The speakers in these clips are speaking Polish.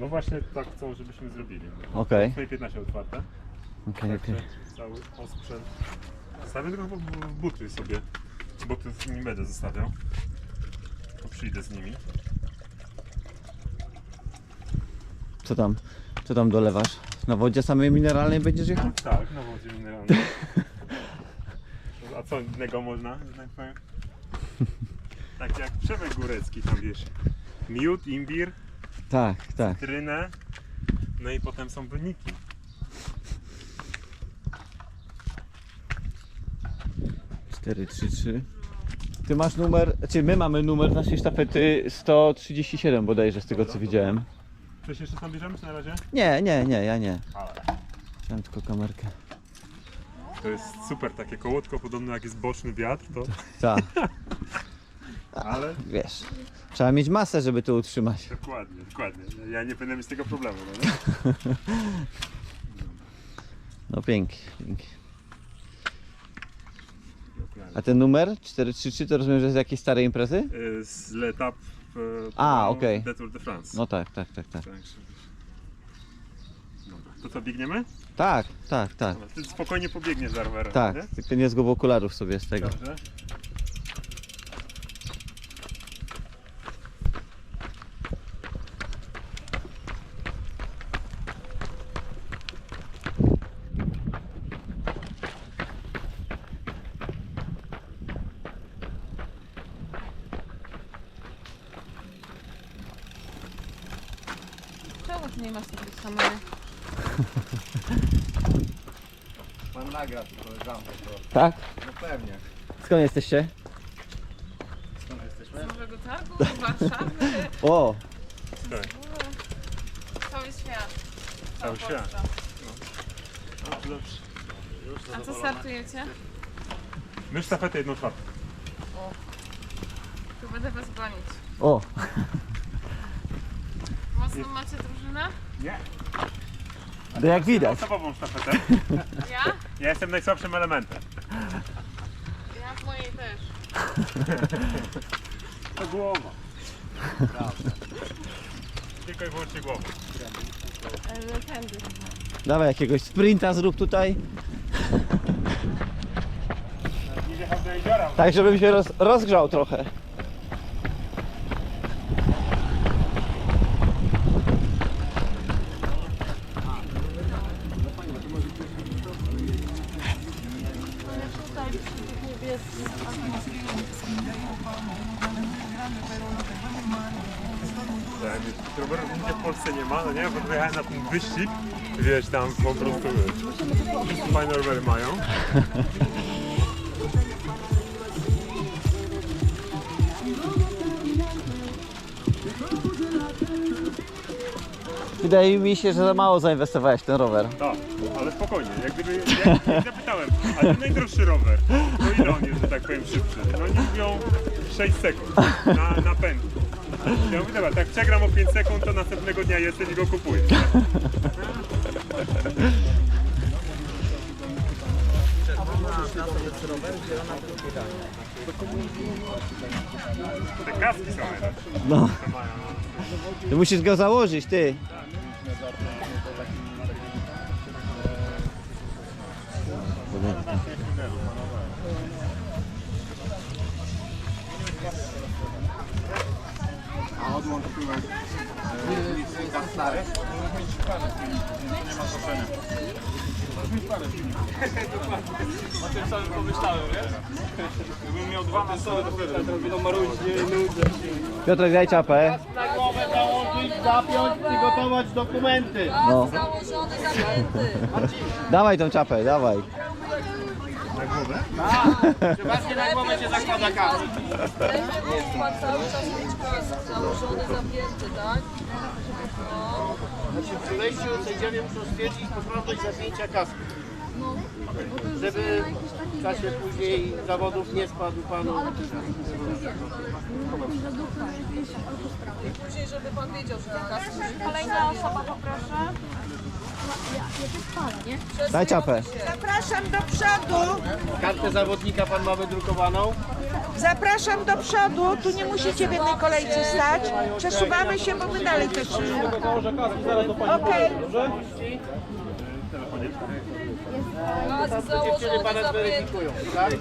No właśnie tak chcą, żebyśmy zrobili. Okej, Twoje 15 otwarte. okej, okej. Także cały osprzęt. Stawię tylko w- w buty sobie. Butów nie będę zostawiał. To przyjdę z nimi. Co tam? Co tam dolewasz? Na wodzie samej mineralnej będziesz jechał? Tak, na wodzie mineralnej. A co innego można, że tak powiem? Tak jak Przemek Górecki tam wiesz. Miód, imbir, Tak, tak. trynę, no i potem są wyniki. Cztery, trzy, trzy. Ty masz numer, czy my mamy numer naszej sztafety 137 bodajże z tego co widziałem. Coś jeszcze tam bierzemy czy na razie? Nie, nie, nie, ja nie. Chciałem tylko kamerkę. To jest super takie kołotko, podobno jak jest boczny wiatr, to... Tak, Ale wiesz. Trzeba mieć masę, żeby to utrzymać. dokładnie, dokładnie. Ja nie będę mieć tego problemu, no nie? No pięknie, pięknie. A ten numer 433 to rozumiem, że z jakiejś starej imprezy? Y, Z Letap A, okej. The Tour de France. No tak, tak, tak, tak. Tak, Dobra. To co, biegniemy? Tak, tak, tak. Dobra, Ty spokojnie pobiegniesz za rowerem, Tak, nie? tylko nie zgub okularów sobie z tego. Dobrze. Czemu ty nie masz takiej kamery? Pan nagra tu koleżankę, to Tak? no pewnie. Skąd jesteście? Skąd jesteśmy? Z Nowego Targu? Z Warszawy? O. Cały świat. Cały świat. Polska. Dobrze, dobrze. Już A co zadowolona. startujecie? My sztafetę jedną czwartą. Tu będę was gonić. o. Mocno macie drużynę? Nie. No jak widać. Osobową sztafetę. Ja? Ja jestem najsłabszym elementem. Ja w mojej też. To głowa. Tylko i wyłącznie głowa. Ale tędy. Dawaj jakiegoś sprinta zrób tutaj. Do jeziora. Tak, żebym się roz, rozgrzał trochę. Wyścig, wiesz, tam po prostu wszyscy fajne rowery mają. Wydaje mi się, że za mało zainwestowałeś w ten rower. Tak, ale spokojnie, jak gdyby, jak, jak zapytałem, a ten najdroższy rower, to ile on jest, że tak powiem, szybszy? No oni mówią 6 sekund na, na pęd. Ja mówię, dobra, tak przegram o 5 sekund, to następnego dnia jestem i go kupuję. Te kaski są. No, ty musisz go założyć, ty. A odłącz tyłek e, licznika stary? Piotrek, daj czapę. głowę założyć, zapiąć, przygotować dokumenty. No. Założony, zapięty. Dawaj tą czapę, dawaj. Przeważnie na głowę się zakłada kasę. Będzie pan cały czas mieć kask założony, zapięty, tak? Znaczy przy wejściu sędziowie muszą stwierdzić poprawność zapięcia kasku. Żeby w czasie później zawodów nie spadł panu. I później, żeby pan wiedział, że ten kask Kolejna osoba poproszę. Daj czapę. Zapraszam do przodu. Kartę zawodnika pan ma wydrukowaną? Zapraszam do przodu. Tu nie musicie w jednej kolejce stać. Przesuwamy się, bo my dalej też. Okej. Dziewczyny założony, pana zapięty. zweryfikują, tak?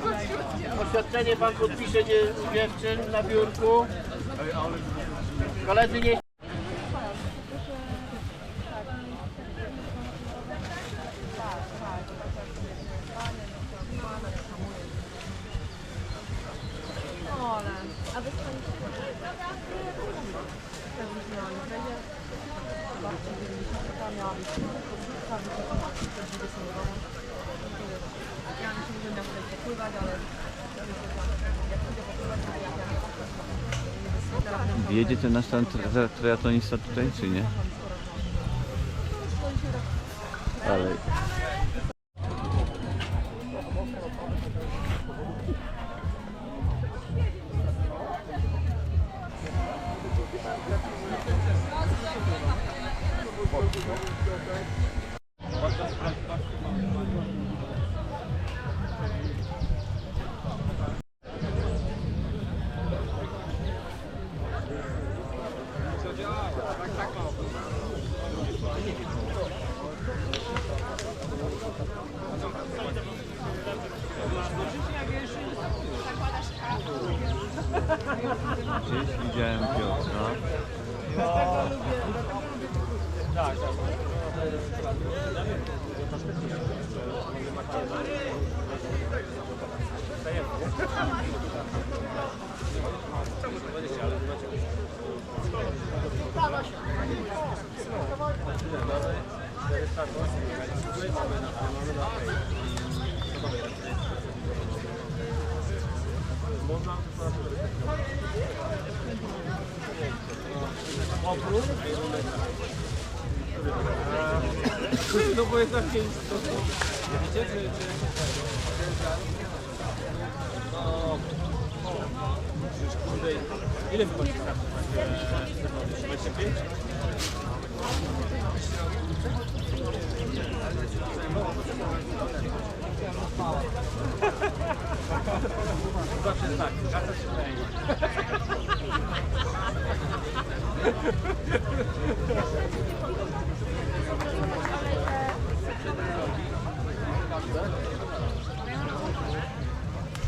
Oświadczenie pan podpisze dzie- dziewczyn na biurku. Koledzy nie... Ten nasz tri- triatlonista tutaj, czy nie? Dalej. Gdzieś No bo jest na miejscu. Wiecie, czy... czy... No... Przecież kurde... Ile wychodzi 25? Zawsze tak, kasa się daje.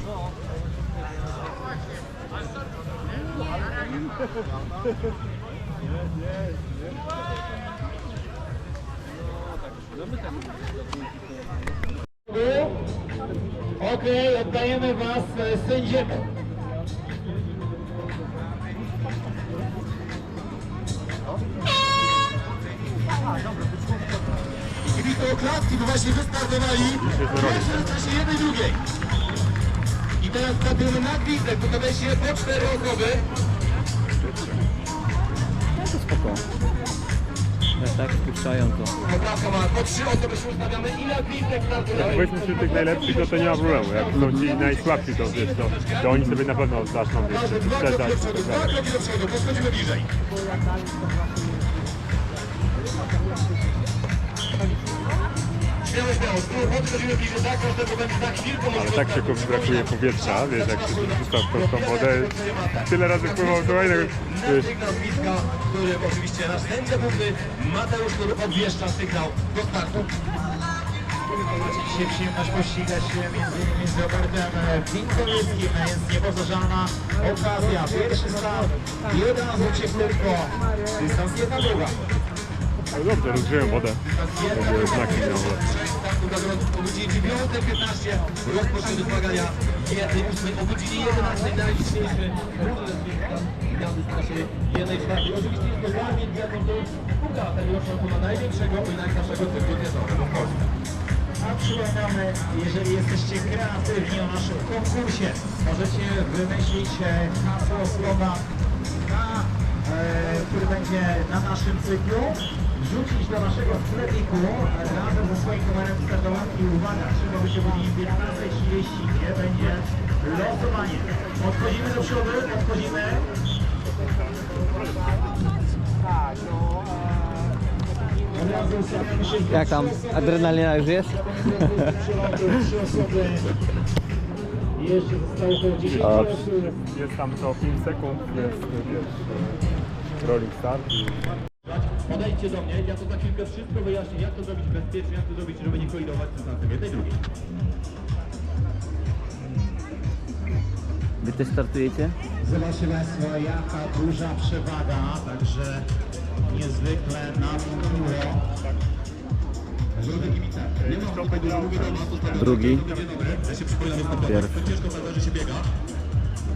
No, tak, no my tak. Okej, oddajemy was e, sędziemu. Kibice oklaski, bo właśnie wystartowali w czasie jednej drugiej. I teraz startujemy na gwizdek, to będzie po cztery osoby. Spoko. Jak tak spuszczają to. Poprawka ma po trzy osoby się ustawiamy i na gwizdek startujemy. Weźmy się tych najlepszych, no to nie ma problemu. Jak są ci najsłabsi, to wiesz, to, to oni sobie na pewno zaczną, wiesz, do przodu, bliżej. Śmiało, śmiało, tu podchodzimy bliżej, tak, chwilkę może Ale tak się komuś brakuje powietrza, wiesz, jak się rzuca w tą- tą wodę. Tyle razy pływał do z bliska, który oczywiście nasz sędzia główny Mateusz, który obwieszcza sygnał do startu. Macie dzisiaj przyjemność pościgać się między z Robertem Winkowieckim, jest niepowtarzalna okazja. Pierwszy start, jeden uciek tylko, dystans jedna druga. No dobrze, rozgrzeją wodę. Będzie znaki na wodę. Dla o godzinie 9.15 rozpoczęły zmagania jednej ósmej o godzinie 11 najliczniejszy naszej jednej czwartej. Oczywiście jest to tegoroczna na największego i najstarszego. A przypominamy, jeżeli jesteście kreatywni o naszym konkursie, możecie wymyślić e, hasło słowa, na, e, który będzie na naszym cyklu, wrzucić do naszego sklepiku e, razem ze swoim numerem startowym i uwaga, trzeba być o godzinie 15.30, gdzie będzie losowanie. Podchodzimy do przodu, się w Jak tam? Adrenalina już jest? Jeszcze zostało około 10 O, osób. Jest tam co 5 sekund, jest e, rolling start i Podejdźcie do mnie, ja to za chwilkę wszystko wyjaśnię, jak to zrobić bezpiecznie, jak to zrobić, żeby nie kolidować z dystansem jednej drugiej. Wy też startujecie? Zobaczcie Państwo, jaka duża przewaga, także niezwykle nam miło. Drugi. Naprawdę Pierwszy. ciężko że się biega.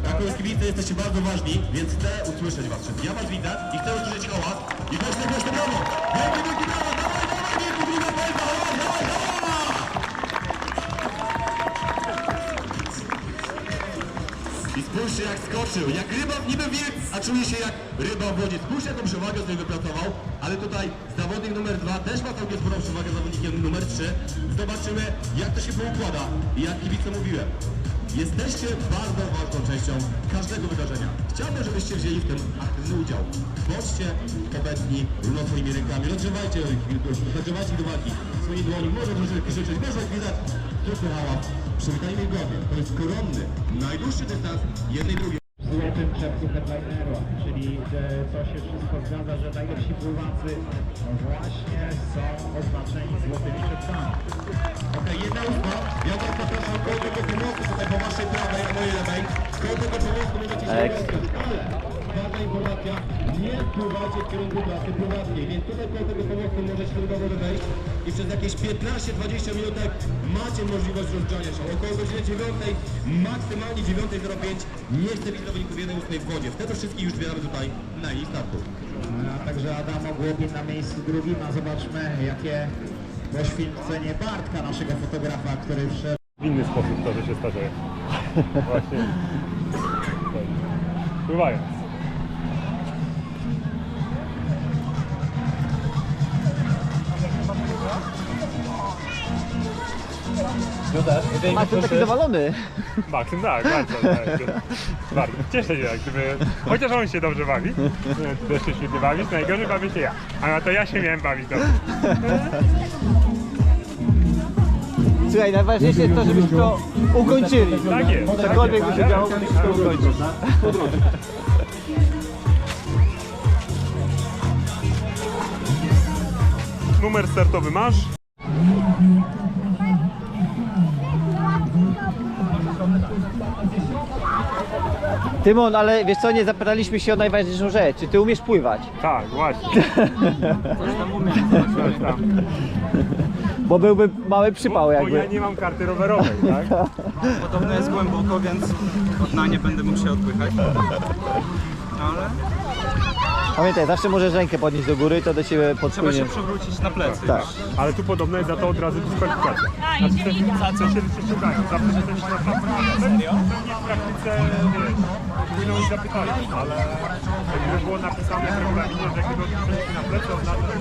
Jako kibice jesteście bardzo ważni, więc chcę usłyszeć was. Ja was widzę i chcę usłyszeć hałas i głośno, głośno brawo! Wielkie, wielkie brawo! Dawaj, dawaj, wielkie, druga bajka! Dawaj, dawaj, dawaj! I spójrzcie jak skoczył, jak ryba niby wilk, a czuje się jak ryba w wodzie. Spójrzcie jaką przewagę sobie wypracował, ale tutaj zawodnik numer dwa też ma całkiem sporą przewagę zawodnikiem numer trzy. Zobaczymy jak to się poukłada i jak kibice mówiłem. Jesteście bardzo ważną częścią każdego wydarzenia. Chciałbym, żebyście wzięli w tym aktywny udział. Bądźcie obecni swoimi rękami, rozgrzewajcie, rozgrzewajcie do walki swoimi dłoni, może krzyczeć, może gwizdać, tylko hałas. Przywitajmy ich godnie. To jest koronny, najdłuższy dystans jednej drugiej. Złotym czepku headlineru, czyli że to się wszystko zgadza, że najlepsi pływacy właśnie są oznaczeni złotymi czepkami. Okej, jedna ósma. Ja was zapraszam koło tego pomostu tutaj po waszej prawej, a mojej lewej. Koło tego pomostu możecie się Eks. Ważna informacja, nie pływacie w kierunku trasy pływackiej, więc tutaj koło tego pomostu możecie tylko wejść i przez jakieś 15-20 minutek macie możliwość rozgrzania się. Około godziny 9, maksymalnie 9.05 nie chcę widzieć zawodników jednej ósmej w wodzie. Wtedy wszystkich już zbieramy tutaj na linii startu. A także Adam Ogłobin na miejscu drugim, a zobaczmy jakie poświęcenie Bartka, naszego fotografa, który wszedł w inny sposób to, że się starzeje. Właśnie. Tak. Pływając. Masz taki zawalony. Maksym tak, bardzo, tak. Bardzo. Cieszę się, jak gdyby, chociaż on się dobrze bawi, ty też się świetnie bawisz, najgorzej bawię się ja. A na to ja się miałem bawić dobrze. Słuchaj, najważniejsze jest to, żebyśmy to ukończyli. Tak jest. Cokolwiek by się działo, musisz to ukończyć. Numer startowy masz? Tymon, ale wiesz co, nie zapytaliśmy się o najważniejszą rzecz. Czy ty umiesz pływać? Tak, właśnie. Coś tam umiem. Coś tam. Bo byłby mały przypał Bo jakby. ja nie mam karty rowerowej, tak? Podobno jest głęboko, więc od dna nie będę mógł się odpychać. Ale Pamiętaj, zawsze możesz rękę podnieść do góry, to do ciebie trzeba podpłynie. się przewrócić na plecy. Tak. Ale tu podobno jest za to od razu dyskwalifikacja. Znaczy, te- co się ściągają. Zawsze się też na naprawdę. Pewnie w praktyce, wiesz, pójdą i zapytają, ale jakby było napisane w regulaminie, że gdyby odpuszczenie na plecy oznacza, że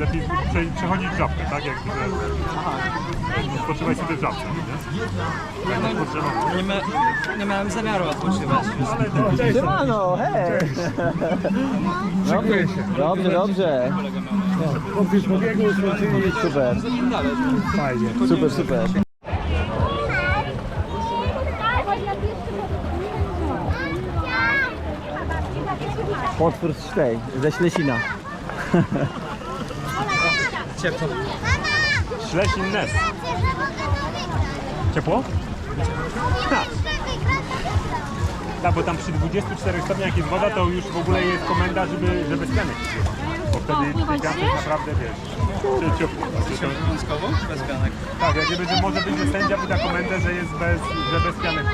Lepiej prze- przechodzić w żabkę, tak? Jak że odpoczywaj sobie w żabce, nie? Nie, ma, nie miałem zamiaru odpoczywać. Siemano, hej! Dobrze, dobrze, dobrze. Super, Fajnie. super, super. Potwór z tej, ze Ślesina. Ciepło. Ślesin Nes. Ciepło? Tak. Tak, bo tam przy 24 stopniach jak jest woda, to już w ogóle jest komenda, żeby, żeby spianek Bo wtedy jest naprawdę, wiesz, czy- ciepło. Bez pianek. Tak, jak gdyby, że może być, że sędzia wyda komendę, że jest bez, że bez pianek.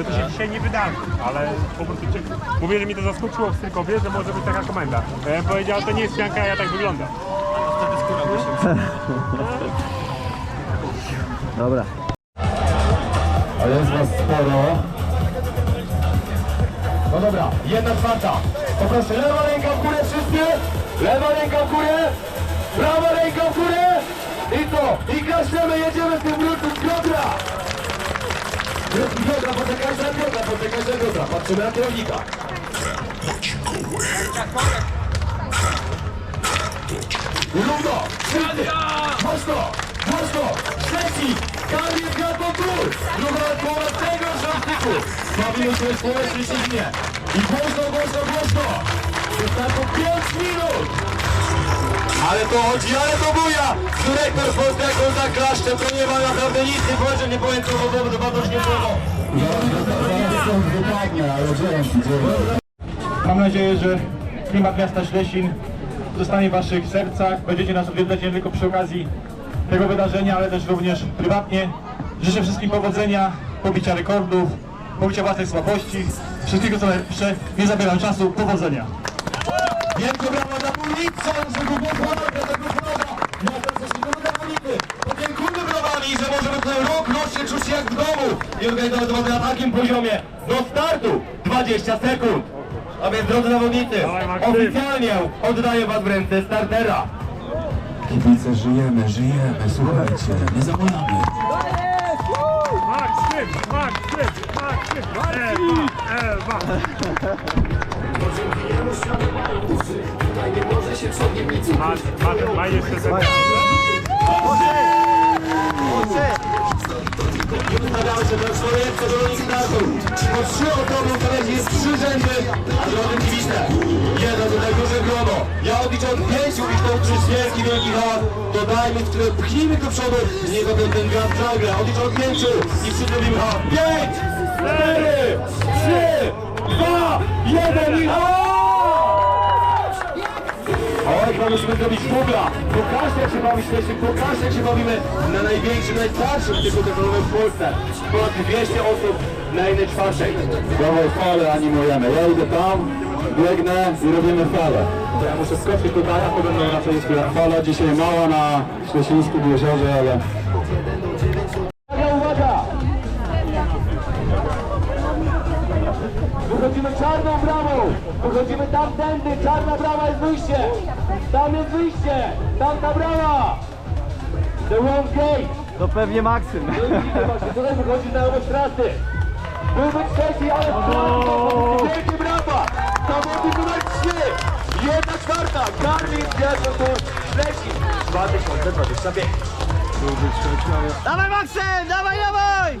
To, to się dzisiaj nie wydarzy, ale po prostu ciepło. Mówię, że mi to zaskoczyło w Strykowie, że może być taka komenda. Ja bym powiedział, to nie jest pianka, ja tak wyglądam. Dobra. A jest was sporo. No dobra, jedna czwarta. Poproszę, lewa ręka w górę wszyscy. Lewa ręka w górę. Prawa ręka w górę. I to. I klaszczemy, jedziemy w tym wrócu z Piotra. Piotra, poczekaj za Piotra, poczekaj za Piotra. Patrzymy na kierownika. Rudo! Szybciej! Mocno! Mocno! Trzeci! Kamil Gatotur! Druga połowa tego żartyku! Bawimy się społecznie silnie! I głośno, głośno, głośno! Wystarczy 5 minut! Ale to chodzi, ale to buja! Dyrektor Polskiego za klaszczem, to nie ma naprawdę nic, nie powiem, nie powiem co to bardzo śmiesznego. Mam nadzieję, że klimat miasta Ślesin zostanie w Waszych sercach. Będziecie nas odwiedzać nie tylko przy okazji tego wydarzenia, ale też również prywatnie. Życzę wszystkim powodzenia, pobicia rekordów, pobicia własnej słabości. Wszystkiego co najlepsze. Nie zabieram czasu. Powodzenia. Wielkie brawa dla Bulica, że go pochwalę, tego chwała. Miasta Ślesinowego Bulicy. Podziękujmy brawami, że możemy ten rok rocznie czuć się jak w domu. I organizować zawody na takim poziomie. Do startu 20 sekund. A więc drodzy zawodnicy, oficjalnie oddaję Was w ręce startera. Kibice, żyjemy, żyjemy, słuchajcie, nie zabolamy. Maksym, Maksym, Maksym, Ewa, Ewa. Ma, ma, ma jeszcze ten Stawiamy się ten człowiek, co do nich startu. Po trzy okrągłą kolejki jest trzy rzędy, drodzy kibice. Jedno tutaj duże grono. Ja odliczę od pięciu i to przez wielki, wielki hałas. Dodajmy, które pchnijmy do przodu, z niego ten, ten wiatr żagle. Odliczę od pięciu i wszyscy robimy hałas. Pięć, cztery, trzy, dwa, jeden i! Oj, musimy zrobić bubla. Pokażcie jak się bawi śmiesznie, pokażcie jak się bawimy na największym, najstarszym typu teatrowym w Polsce. Ponad 200 osób na jednej czwartej. Brawo, falę animujemy. Ja idę tam, biegnę i robimy falę. To ja muszę skoczyć tutaj, a to będą raczej fala dzisiaj mała na Ślesińskim jeziorze, ale... Wychodzimy tamtędy! Czarna brama jest wyjście! Tam jest wyjście! Tamta brama! The wrong gate! To pewnie Maksym. No tutaj wychodzi na obok trasy! Byłby trzeci, ale wielkie brawa! Zawodnik numer 3! Jedna czwarta! Karmin Wiatrotur Ślesin 2025! Dawaj Maksym, dawaj, dawaj!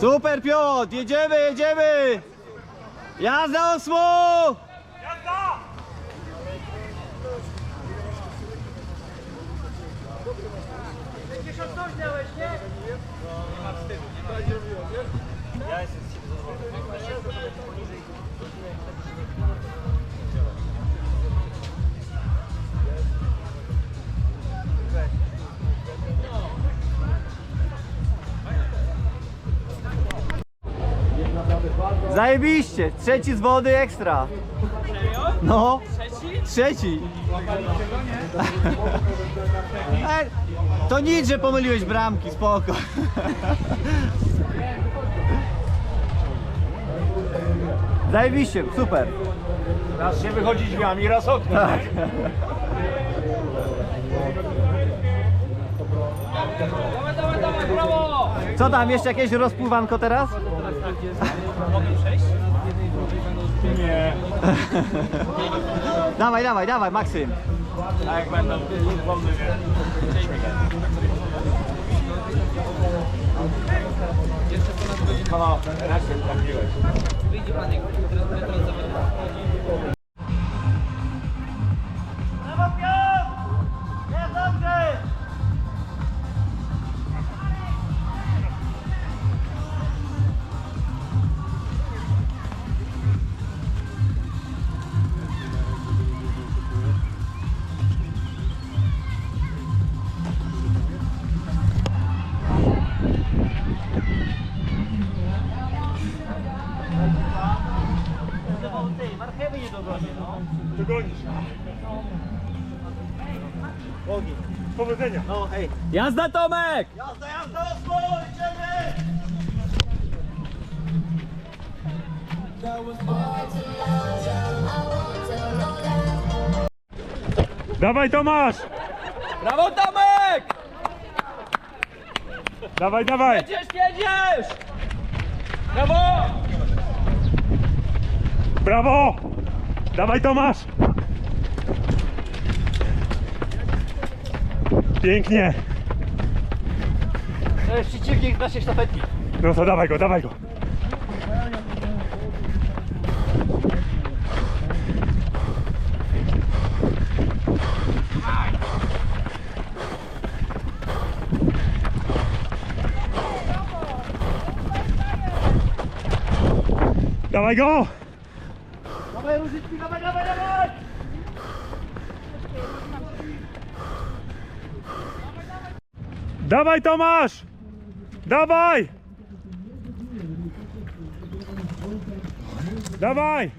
Super Piotr, jedziemy, jedziemy! Jazda osło! Zajebiście, trzeci z wody ekstra. No. Trzeci? E, To nic, że pomyliłeś bramki, spoko. Zajebiście, super. Raz się wychodzi drzwiami, raz oknem. Tak. Co tam, jeszcze jakieś rozpływanko teraz? Nie. Dawaj, dawaj, dawaj, Maksym. A jak będą wolny, No, raczej trafiłeś. dogonię, hej. Jazda Tomek! Jazda, jazda, osło, idziemy! Dawaj Tomasz! Brawo Tomek! Dawaj, dawaj! Jedziesz, jedziesz! Brawo! Brawo! Dawaj Tomasz! Pięknie! To jest przeciwnik naszej sztafetki. No to dawaj go, dawaj go! Dawaj go! Dawaj Różyczki, dawaj, dawaj, dawaj! Dawaj Tomasz! Dawaj! Dawaj!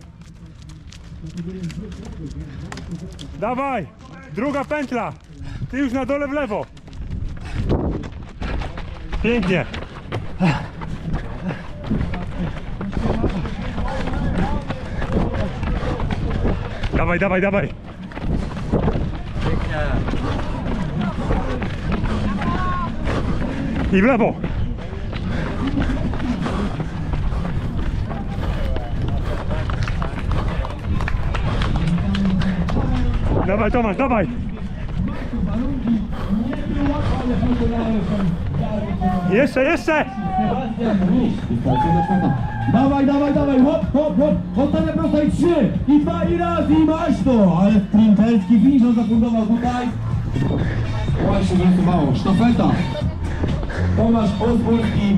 Dawaj! Druga pętla! Ty już na dole w lewo! Pięknie! Dawaj, dawaj, dawaj! I w lewo! Dawaj Tomasz, dawaj! Jeszcze, jeszcze! Dawaj, dawaj, dawaj, hop, hop, hop, ostatnia prosta i trzy, i dwa, i raz, i masz to, ale sprinterski finisz on zafundował tutaj. Właśnie wylosowało, sztafeta. Tomasz Ozborski,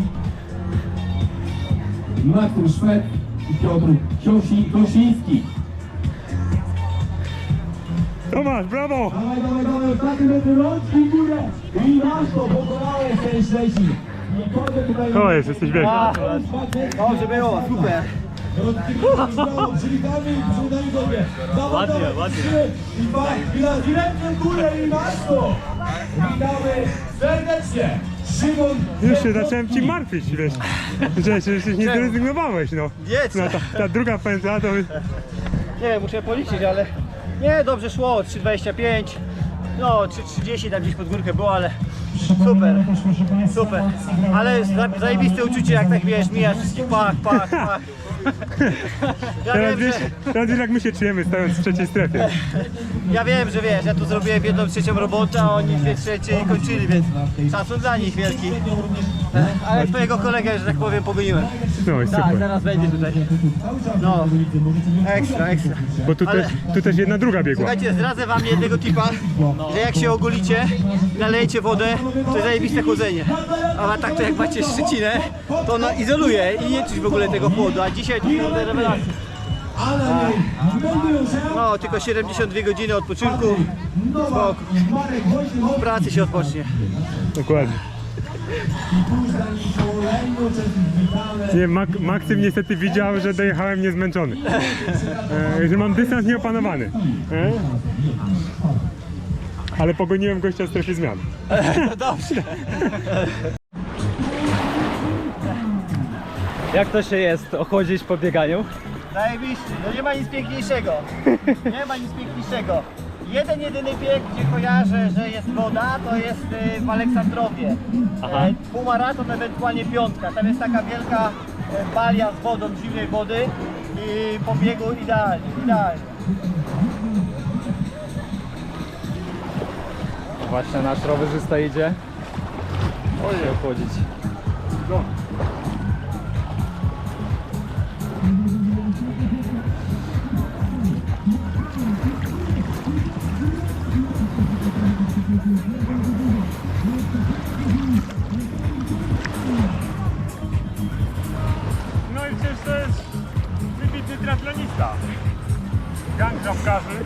Maksym Szwed i Piotr Siosi- Kosiński. Tomasz, brawo! Dawaj, dawaj, dawaj, ostatni metr rączki w górę i masz to, pokonałeś ten Szczecin. I kończę tutaj... O, jest, jesteś wielki. Dobrze było, super. Ładnie, ładnie. I dwa, i raz, i ręce w górę i masz to. Witamy serdecznie. Szymon Już się zacząłem ci martwić, wiesz, że że jeszcze nie zrezygnowałeś, no. Jedz. No ta, ta druga pętla to... Nie, muszę policzyć, ale nie, dobrze szło, 3,25, no 3,30 tam gdzieś pod górkę było, ale super, super. Ale za- zajebiste uczucie, jak tak wiesz, mijasz wszystkich, pach, pach, pach. Ja Teraz wiem, wiesz, że, teraz wiesz jak my się czujemy stając w trzeciej strefie. ja wiem, że wiesz, ja tu zrobiłem jedną trzecią robotę, a oni dwie trzecie i kończyli, więc szacun dla nich wielki. Ale twojego kolegę, że tak powiem, pogoniłem. No i Tak, super. zaraz będzie tutaj. No, ekstra, ekstra. Bo tu, Ale- też, tu też jedna druga biegła. Słuchajcie, zdradzę wam jednego tipa, że jak się ogolicie, nalejecie wodę, to jest zajebiste chłodzenie. A tak to jak macie szczecinę, to ona izoluje i nie czuć w ogóle tego chłodu, a dzisiaj to są rewelacje. No, tylko 72 godziny odpoczynku, spoko. W pracy się odpocznie. Dokładnie. Nie, Mak Maksym niestety widział, że dojechałem niezmęczony. E, że mam dystans nieopanowany. E? Ale pogoniłem gościa z strefy zmian. Dobrze. Jak to się jest ochłodzić po bieganiu? Zajebiście, no nie ma nic piękniejszego. Nie ma nic piękniejszego. Jeden jedyny bieg, gdzie kojarzę, że jest woda, to jest y, w Aleksandrowie. E, półmaraton, ewentualnie piątka. Tam jest taka wielka e, balia z wodą, zimnej wody i po biegu idealnie, idealnie. Właśnie nasz rowerzysta idzie. Ojej. ochłodzić. No triatlonista. Gang żabkarzy.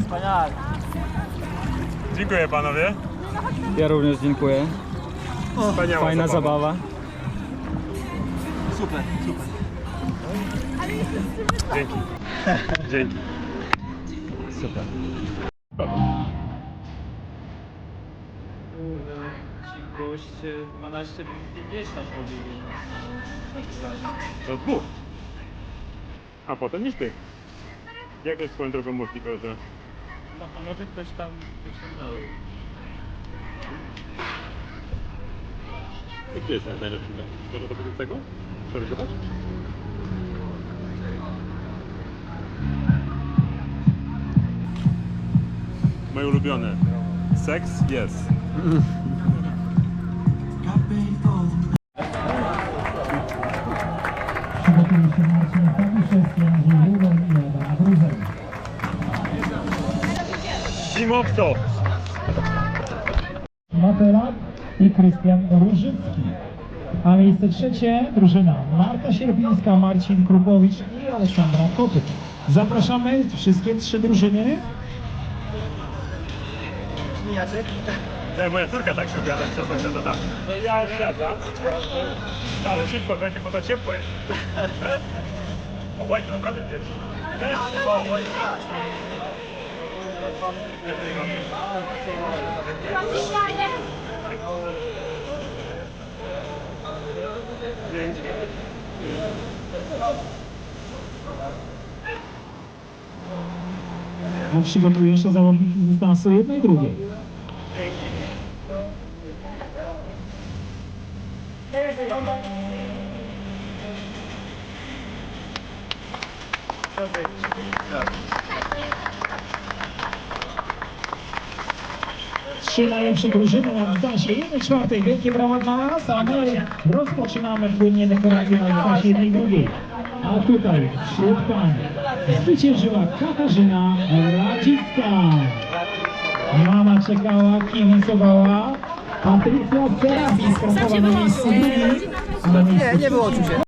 Wspaniale. Dziękuję panowie. Ja również dziękuję. Wspaniała Fajna zabawa. Super, super. Dzięki. Dzięki. Super. Goście 12,50 mówili. Do dwóch. A potem niż ty. Jak jest swoją drogą multikolorze? No może ktoś tam wyciągnął. Gdzie jest najlepszy? Może to będzie tego? Przerysować? Moje ulubione. Seks? Jest. Zimowco! Matelak i Krystian Różycki. A miejsce trzecie drużyna Marta Sierpińska, Marcin Krupowicz i Aleksandra Kopyt. Zapraszamy wszystkie trzy drużyny. Jacek? Nie, moja córka tak się ubiera, co to, to, tak. No ja siadam, ale szybko będzie, bo to ciepłe. Oj, no, koniec jest. O, oj. A przygotuje się zawodnik z dystansu jednej i drugiej. Najlepsze drużyny na dystansie 1 czwartej. Wielkie brawa dla nas, a my rozpoczynamy płynnie dekorację na dystansie jednej i drugiej. A tutaj wśród pań zwyciężyła Katarzyna Radzicka. Mama czekała, kibicowała. Patrycja startowała na miejscu a na miejscu trzecim